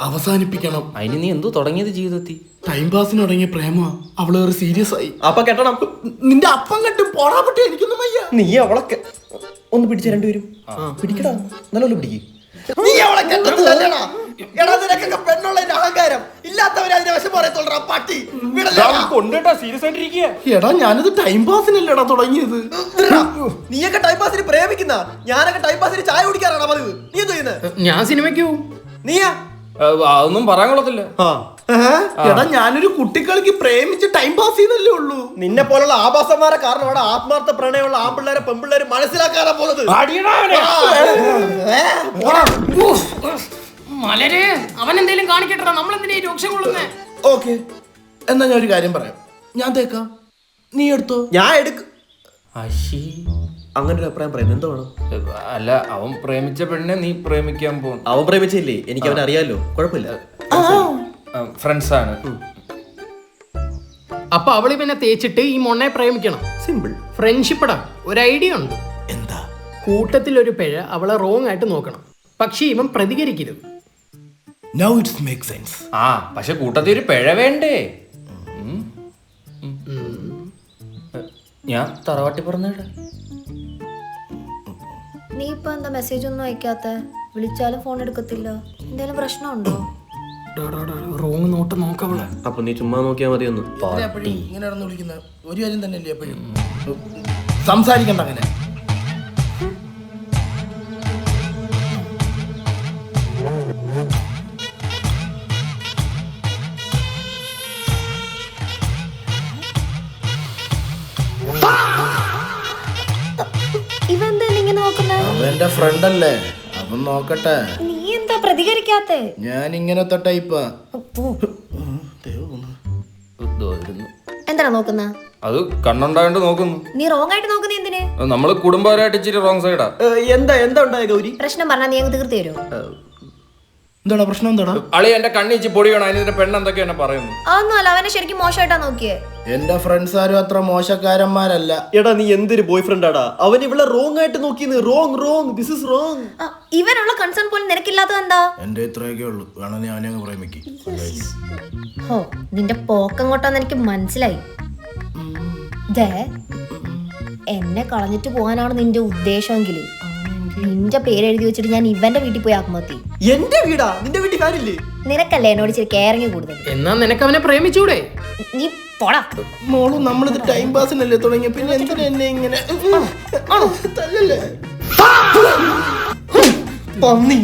അവസാനിപ്പിക്കണം. അതിന് നീ എന്തോ തുടങ്ങിയത് ജീവിതത്തിൽ? ടൈം പാസിന് തുടങ്ങിയ പ്രേമ അവൾ ഒരു സീരിയസ് ആയി. അപ്പൊ കെട്ടണം. നിന്റെ അപ്പം കെട്ടും പോടാ പറ്റി എനിക്കൊന്നും വയ്യ. നീ അവളെ കെ- ഒന്ന് പിടിച്ച രണ്ടുപേരും. പിടിക്കടാ. നല്ലോണം പിടിക്ക്. നീ അവളെ കെട്ടത്തില്ലല്ലേടാ എടാ നിനക്കൊക്കെ പെണ്ണുള്ളതിന്റെ അഹങ്കാരം. ഇല്ലാത്തവരെ അതിന്റെ പട്ടി. വിടല്ലേടാ. കൊണ്ടുട്ടാ സീരിയസ് ആയിട്ടിരിക്കുക എടാ ഞാനിത് ടൈം പാസിനല്ലേടാ തുടങ്ങിയത്. ഇതെടാ, നീയൊക്കെ ടൈം പാസിന് പ്രേമിക്കുന്ന ഞാനൊക്കെ ടൈം പാസിന് ചായ കുടിക്കാറാണ് പതിവ്? നീ എന്തോ ചെയ്യുന്നത് ഞാൻ സിനിമയ്ക്ക് പോവും. നീയാ? അതൊന്നും പറയാൻ കൊള്ളത്തില്ല? എടാ ഞാനൊരു കുട്ടിക്കളിക്ക് പ്രേമിച്ച് ടൈം പാസ് ചെയ്യുന്നല്ലേ ഉള്ളൂ. നിന്നെ പോലുള്ള ആഭാസന്മാരെ കാരണമാണ് ആത്മാർത്ഥ പ്രണയമുള്ള ആമ്പിള്ളേരെ പെമ്പിള്ളേര് മനസ്സിലാക്കാതെ പോകുന്നത്. മലര് അവൻ എന്തേലും കാണിക്കട്ടെ നമ്മൾ എന്തിനാ ഈ രൂക്ഷം കൊള്ളുന്നേ? ഓക്കെ. എന്നാ ഞാൻ ഒരു കാര്യം പറയാം. ഞാൻ തേക്കാം. നീ എടുത്തോ? ഞാൻ എടുക്കും അങ്ങനെ ഒരു അഭിപ്രായം പറയുന്നത് എന്തോ വേണം? അല്ല അവൻ പ്രേമിച്ച പെണ്ണെ നീ പ്രേമിക്കാൻ പോകും. അവൻ പ്രേമിച്ചില്ലേ? എനിക്ക് അവൻ അറിയാലോ. കുഴപ്പമില്ല. ഫ്രണ്ട്സ് ആണ് അപ്പൊ അവൾ പിന്നെ തേച്ചിട്ട് ഈ മൊണ്ണെ പ്രേമിക്കണം. സിമ്പിൾ ഫ്രണ്ട്ഷിപ്പടാ ഒരു ഐഡിയ ഉണ്ട്. എന്താ? കൂട്ടത്തിൽ ഒരു പിഴ അവളെ റോങ് ആയിട്ട് നോക്കണം. പക്ഷെ ഇവൻ പ്രതികരിക്കരുത്. നൗ ഇറ്റ്സ് മേക്ക് സെൻസ് ആ പക്ഷെ കൂട്ടത്തിൽ ഒരു പിഴ വേണ്ടേ. ഞാൻ തറവാട്ടി പറഞ്ഞേടാ. നീ ഇപ്പൊ എന്താ മെസ്സേജ് ഒന്നും അയക്കാത്ത? വിളിച്ചാലും ഫോൺ എടുക്കത്തില്ല. എന്തെങ്കിലും പ്രശ്നമുണ്ടോ? റോങ് നോട്ട് നോക്കവളെ അപ്പൊ നീ ചുമ്മാ നോക്കിയാ മതി ഒന്ന് ഇങ്ങനെ നടന്ന് വിളിക്കുന്ന ഒരു കാര്യം തന്നെയല്ലേ എപ്പോഴും? സംസാരിക്കണ്ട അങ്ങനെ. അവന്റെ ഫ്രണ്ട് അല്ലേ? അവൻ നോക്കട്ടെ. നീ എന്താ പ്രതികരിക്കാത്ത ഞാൻ ഇങ്ങനത്തെ ടൈപ്പാ എന്താണ് നോക്കുന്ന? അത് കണ്ണുണ്ടായോണ്ട് നോക്കുന്നു. നീ റോങ് ആയിട്ട് നോക്കുന്ന എന്തിനെ? നമ്മൾ കുടുംബപരമായിട്ട് ഇച്ചിരി റോങ് സൈഡാ എന്താ എന്താ ഉണ്ടായ ഗൗരി? പ്രശ്നം പറഞ്ഞാൽ നീ അങ്ങ് തീർത്ത് തരുമോ എന്താടാ പ്രശ്നം എന്താടാ അളി എന്റെ കണ്ണിച്ച് പൊടി വേണം അതിന്റെ പെണ്ണെന്തൊക്കെ എന്നെ പറയുന്നു അതൊന്നുമല്ല അവനെ ശരിക്കും മോശമായിട്ടാ നോക്കിയേ. എന്റെ ഫ്രണ്ട്സ് ആരും അത്ര മോശക്കാരന്മാരല്ല. എടാ നീ എന്തൊരു ബോയ് ഫ്രണ്ട് ആടാ. അവൻ ഇവിടെ റോങ് ആയിട്ട് നോക്കി wrong wrong this is wrong ആ, ഇവനുള്ള കൺസേൺ പോലും നിനക്കില്ലാത്തത് എന്താ? എന്റെ ഇത്രയൊക്കെ ഉള്ളൂ. വേണം നീ അവനെ അങ്ങ് പ്രേമിക്ക്. ഹോ നിന്റെ പോക്കങ്ങോട്ടാന്ന് എനിക്ക് മനസ്സിലായി. ദേ എന്നെ കളഞ്ഞിട്ട് പോകാനാണ് നിന്റെ ഉദ്ദേശമെങ്കിൽ. നിന്റെ പേര് എഴുതി വെച്ചിട്ട് ഞാൻ ഇവന്റെ വീട്ടിൽ പോയി ആത്മഹത്യ ചെയ്യും. എന്റെ വീടാ? നിന്റെ വീട്ടിൽ കാര്യമില്ലേ? നിനക്കല്ലേ എന്നോട് ഇച്ചിരി കെയറിങ് കൂടുതൽ? എന്നാ നിനക്ക് അവനെ പ്രേമിച്ചൂടെ? നീ പോടാ. മോളും നമ്മളിത് ടൈം പാസിനല്ലേ തുടങ്ങിയ? പിന്നെ എന്തിനാ എന്നെ ഇങ്ങനെ? തല്ലല്ലേ? പന്നി.